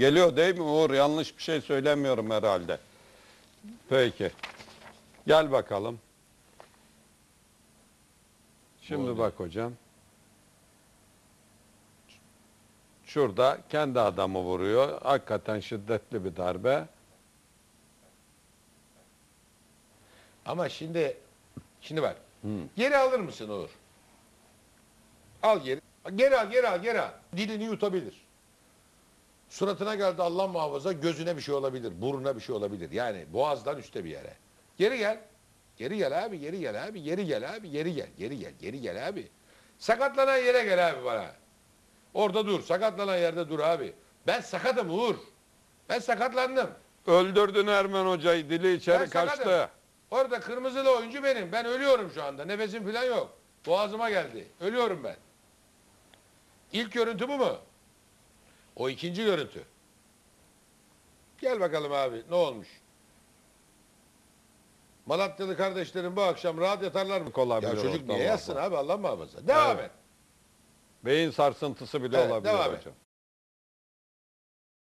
Geliyor değil mi Uğur? Yanlış bir şey söylemiyorum herhalde. Peki. Gel bakalım. Şimdi bak hocam. Şurada kendi adamı vuruyor. Hakikaten şiddetli bir darbe. Ama şimdi şimdi bak. Geri alır mısın Uğur? Al geri. Geri al, geri al, geri al. Dilini yutabilir. Suratına geldi Allah muhafaza gözüne bir şey olabilir, burnuna bir şey olabilir. Yani boğazdan üstte bir yere. Geri gel. Geri gel abi, geri gel abi, geri gel abi, geri gel, geri gel, geri gel abi. Sakatlanan yere gel abi bana. Orada dur, sakatlanan yerde dur abi. Ben sakatım Uğur. Ben sakatlandım. Öldürdün Ermen Hoca'yı. Dili içeri Ben kaçtı. sakatım. Orada kırmızılı oyuncu benim. Ben ölüyorum şu anda. Nefesim falan yok. Boğazıma geldi. Ölüyorum ben. İlk görüntü bu mu? O ikinci görüntü. Gel bakalım abi ne olmuş? Malatyalı kardeşlerim bu akşam rahat yatarlar mı? Olabilir Ya çocuk orada, niye yatsın abi Allah muhafaza. Devam Evet. et. Beyin sarsıntısı bile Evet, olabilir devam et. hocam.